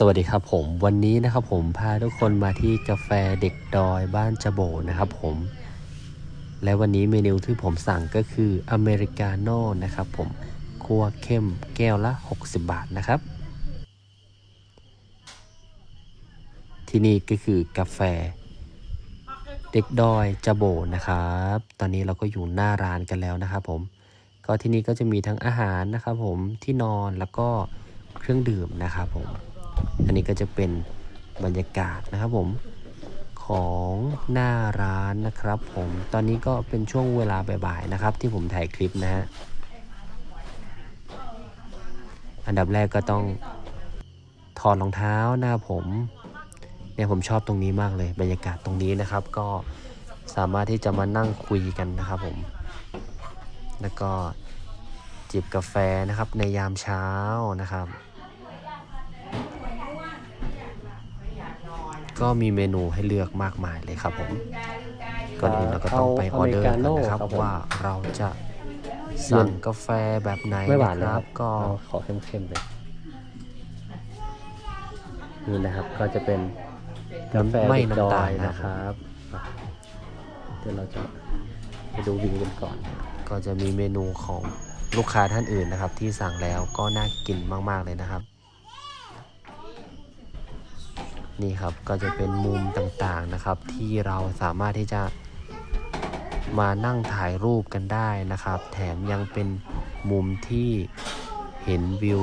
สวัสดีครับผมวันนี้นะครับผมพาทุกคนมาที่กาแฟเด็กดอยบ้านจโบนะครับผม และวันนี้เมนูที่ผมสั่งก็คืออเมริกาโน่นะครับผมคั่วเข้มแก้วละ 60 บาทนะครับ ที่นี่ก็คือกาแฟ เด็กดอยจโบนะครับ ตอนนี้เราก็อยู่หน้าร้านกันแล้วนะครับผม ก็ที่นี่ก็จะมีทั้งอาหารนะครับผมที่นอนแล้วก็เครื่องดื่มนะครับผม อันนี้ก็จะเป็นบรรยากาศนะครับผมของหน้าร้านนะครับผมตอนนี้ก็เป็นช่วงเวลาบ่ายๆนะครับ ที่ผมถ่ายคลิปนะฮะอันดับแรกก็ต้องถอดรองเท้าหน้าผมเนี่ยผมชอบตรงนี้มากเลย บรรยากาศตรงนี้นะครับ ก็สามารถที่จะมานั่งคุยกันนะครับผม แล้วก็จิบกาแฟนะครับในยามเช้านะครับ ก็มีเมนูให้เลือกมากมายเลยครับผม ก่อนอื่นเราก็ต้องไปออเดอร์กันนะครับว่าเราจะสั่งกาแฟแบบไหนไม่หวานนะนะคครัรับบก็เอาขอเข้มๆเลยนี่นะครับก็จะเป็นกาแฟไม่เด็กดน้ำอตาลยนะนะคครับรับเดี๋ยวเราจะไปดูวิวกันก่อน ก็จะมีเมนูของลูกค้าท่านอื่นนะครับ ที่สั่งแล้วก็น่ากินมาก ๆ เลยนะครับ นี่ครับก็จะเป็นมุมต่างๆนะครับ ที่เราสามารถที่จะมานั่งถ่ายรูปกันได้นะครับ แถมยังเป็นมุมที่เห็นวิว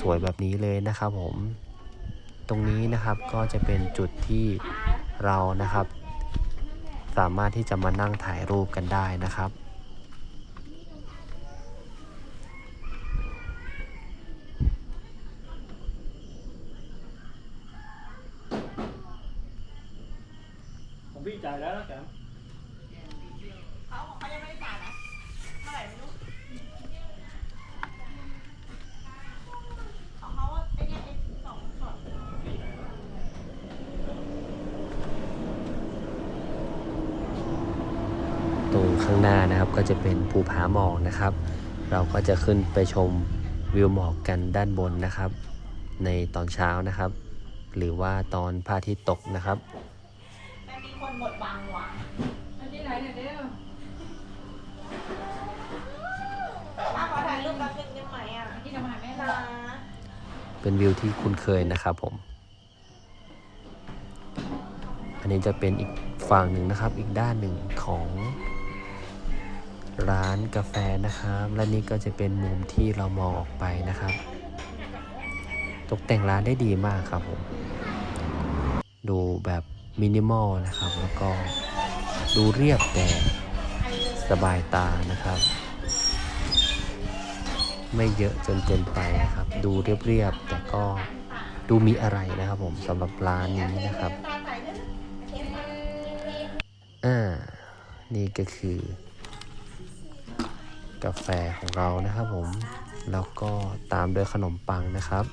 สวยๆแบบนี้เลยนะครับผม ตรงนี้นะครับก็จะเป็นจุดที่เรานะครับ สามารถที่จะมานั่งถ่ายรูปกันได้นะครับ ผมพี่จ่ายแล้วนะแกมเขาเขายังไม่ได้จ่ายนะเมื่อไหร่ไม่รู้ของเขาไอ้เนี่ยไอ้สองช็อตตรงข้างหน้านะครับก็จะเป็นภูผาหมอกนะครับ เราก็จะขึ้นไปชมวิวหมอกกันด้านบนนะครับ ในตอนเช้านะครับ หรือว่าตอนพระอาทิตย์ตกนะครับ คนหมดบางหวังอันนี้ไหนเนี่ยเด้อถ้าขอถ่ายรูปแป๊บนึงได้ไหมอะอันนี้จะมาหาแม่นะละเป็นวิวที่คุ้นเคยนะครับผม อันนี้จะเป็นอีกฝั่งหนึ่งนะครับ อีกด้านหนึ่งของร้านกาแฟนะครับ และนี่ก็จะเป็นมุมที่เรามองออกไปนะครับ ตกแต่งร้านได้ดีมากครับผม ดูแบบ มินิมอลนะครับ แล้วก็ดูเรียบแต่สบายตานะครับ ไม่เยอะจนเกินไปนะครับ ดูเรียบๆแต่ก็ดูมีอะไรนะครับผมสำหรับร้านนี้นะครับอ่านี่ก็คือกาแฟของเรานะครับผม แล้วก็ตามด้วยขนมปังนะครับ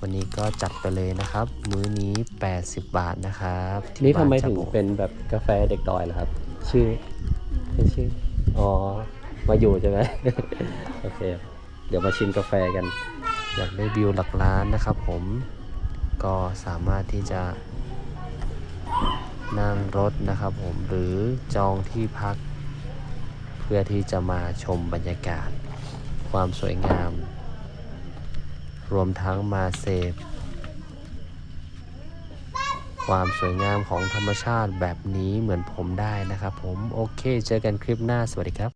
วันนี้ก็จัดไปเลยนะครับ มื้อนี้ 80 บาทนะครับที่นี่ทำไมบ้าถึงจโบเป็นแบบกาแฟเด็กดอยล่ะครับ ชื่อเป็นชื่อ อ๋อ มาอยู่ใช่ไหม โอเค เดี๋ยวมาชิมกาแฟกัน อยากได้วิวหลักล้านนะครับผมก็สามารถที่จะนั่งรถนะครับผมหรือจองที่พัก เพื่อที่จะมาชมบรรยากาศ ความสวยงาม รวมทั้งมาเสพความสวยงามของธรรมชาติแบบนี้เหมือนผมได้นะครับผม โอเค เจอกันคลิปหน้าสวัสดีครับ